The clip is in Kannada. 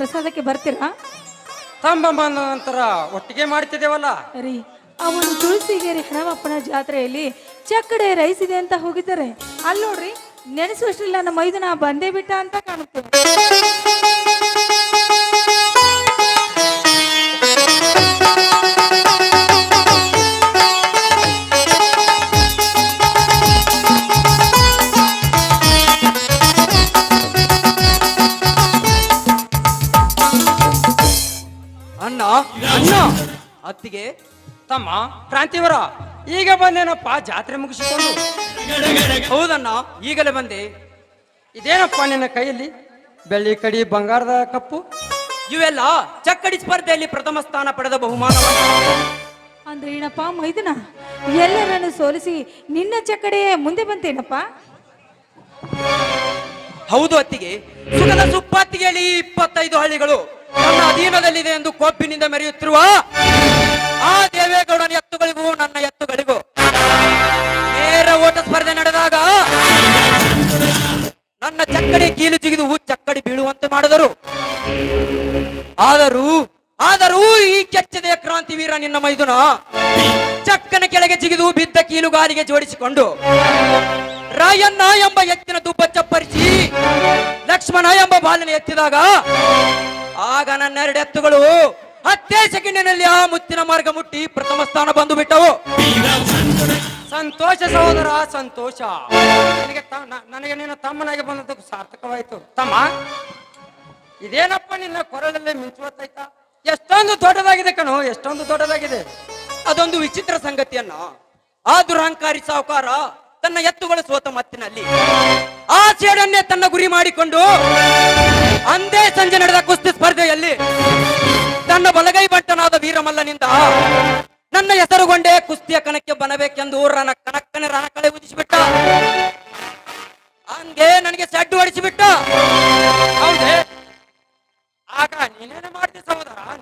ಪ್ರಸಾದಕ್ಕೆ ಬರ್ತೀರಾ? ತಂಬ ಬಂದ ನಂತರ ಒಟ್ಟಿಗೆ ಮಾಡ್ತಿದ್ದೇವಲ್ಲ. ರೀ ಅವನು ತುಳಸಿಗೇರಿ ಹಣವಪ್ಪನ ಜಾತ್ರೆಯಲ್ಲಿ ಚಕ್ಕಡೆ ರೈಸ್ ಇದೆ ಅಂತ ಹೋಗಿದ್ದಾರೆ. ಅಲ್ಲಿ ನೋಡ್ರಿ ನೆನೆಸುವಷ್ಟಿಲ್ಲ ನಮ್ಮ ಮೈದನ ಬಂದೇ ಬಿಟ್ಟ ಅಂತ ಕಾಣುತ್ತೆ. ಅಣ್ಣ ಅಣ್ಣ. ಅತ್ತಿಗೆ, ತಮ್ಮ ಕ್ರಾಂತಿವರ ಈಗ ಬಂದೇನಪ್ಪ ಜಾತ್ರೆ ಮುಗಿಸಿಕೊಂಡು? ಹೌದಣ್ಣ, ಈಗಲೇ ಬಂದೆ. ಇದೇನಪ್ಪ ನಿನ್ನ ಕೈಯಲ್ಲಿ? ಬೆಳ್ಳಿ ಕಡಿ ಬಂಗಾರದ ಕಪ್ಪು? ಇವೆಲ್ಲ ಚಕ್ಕಡಿ ಸ್ಪರ್ಧೆಯಲ್ಲಿ ಪ್ರಥಮ ಸ್ಥಾನ ಪಡೆದ ಬಹುಮಾನ. ಅಂದ್ರೆ ಏನಪ್ಪ ಮೈದನ? ಎಲ್ಲರನ್ನು ಸೋಲಿಸಿ ನಿನ್ನ ಚಕ್ಕಡೆ ಮುಂದೆ ಬಂತೇನಪ್ಪ? ಹೌದು ಅತ್ತಿಗೆ. ಸುಖದ ಸುಪ್ಪತ್ತಿಗೆಯಲ್ಲಿ ಇಪ್ಪತ್ತೈದು ಹಳ್ಳಿಗಳು. ನನ್ನ ಅಧೀನದಲ್ಲಿದೆ ಎಂದು ಕೊಬ್ಬಿನಿಂದ ಮೆರೆಯುತ್ತಿರುವ ಆ ದೇವೇಗೌಡನ ಎತ್ತುಗಳಿಗೂ ನನ್ನ ಎತ್ತುಗಳಿಗೂ ನೇರ ಓಟ ಸ್ಪರ್ಧೆ ನಡೆದಾಗ ನನ್ನ ಚಕ್ಕಡಿ ಕೀಲು ಜಿಗಿದು ಚಕ್ಕಡಿ ಬೀಳುವಂತೆ ಮಾಡಿದರು. ಆದರೂ ಆದರೂ ಈ ಕೆಚ್ಚದೆಯ ಕ್ರಾಂತಿ ವೀರ ನಿನ್ನ ಮೈದುನ ಚಕ್ಕನ ಕೆಳಗೆ ಜಿಗಿದು ಬಿದ್ದ ಕೀಲುಗಾಲಿಗೆ ಜೋಡಿಸಿಕೊಂಡು ರಾಯಣ್ಣ ಎಂಬ ಎತ್ತಿನ ಎತ್ತಿದಾಗ ಆಗ ನನ್ನ ಎರಡು ಎತ್ತುಗಳು ಹತ್ತೇ ಸೆಕೆಂಡಿನಲ್ಲಿ ಆ ಮುತ್ತಿನ ಮಾರ್ಗ ಮುಟ್ಟಿ ಪ್ರಥಮ ಸ್ಥಾನ ಬಂದು ಬಿಟ್ಟವು. ಸಂತೋಷ ಸಹೋದರ, ಸಂತೋಷ. ನನಗೆ ನನಗೆ ನಿನ್ನ ತಮ್ಮನಾಗಿ ಬಂದದ್ದು ಸಾರ್ಥಕವಾಯಿತು. ತಮ್ಮ, ಇದೇನಪ್ಪ ನಿನ್ನ ಕೊರಳಲ್ಲಿ ಮಿಂಚುವತ್ತಾಯ್ತಾ ಎಷ್ಟೊಂದು ದೊಡ್ಡದಾಗಿದೆ ಕಣೋ, ಎಷ್ಟೊಂದು ದೊಡ್ಡದಾಗಿದೆ. ಅದೊಂದು ವಿಚಿತ್ರ ಸಂಗತಿಯನ್ನ ಆ ದುರಹಂಕಾರಿ ಸಾಹುಕಾರ ತನ್ನ ಎತ್ತುಗಳು ಸೋತ ಮತ್ತಿನಲ್ಲಿ ಆ ಸೇಡನ್ನೇ ತನ್ನ ಗುರಿ ಮಾಡಿಕೊಂಡು ಅಂದೇ ಸಂಜೆ ನಡೆದ ಕುಸ್ತಿ ಸ್ಪರ್ಧೆಯಲ್ಲಿ ತನ್ನ ಬಲಗೈ ಭಟ್ಟನಾದ ವೀರಮಲ್ಲನಿಂದ ನನ್ನ ಹೆಸರುಗೊಂಡೇ ಕುಸ್ತಿಯ ಕಣಕ್ಕೆ ಬನಬೇಕೆಂದು ರನ ಕಣಕ್ಕನೆ ರಣಕಳೆ ಉದಿಸಿಬಿಟ್ಟ ಹಂಗೆ ನನಗೆ ಸಡ್ಡು ಹೊಡಿಸಿಬಿಟ್ಟ. ಹೌದೇ? ಆಗ ನೀನೇನು ಮಾಡ್ತೀನಿ ಸಹೋದರ?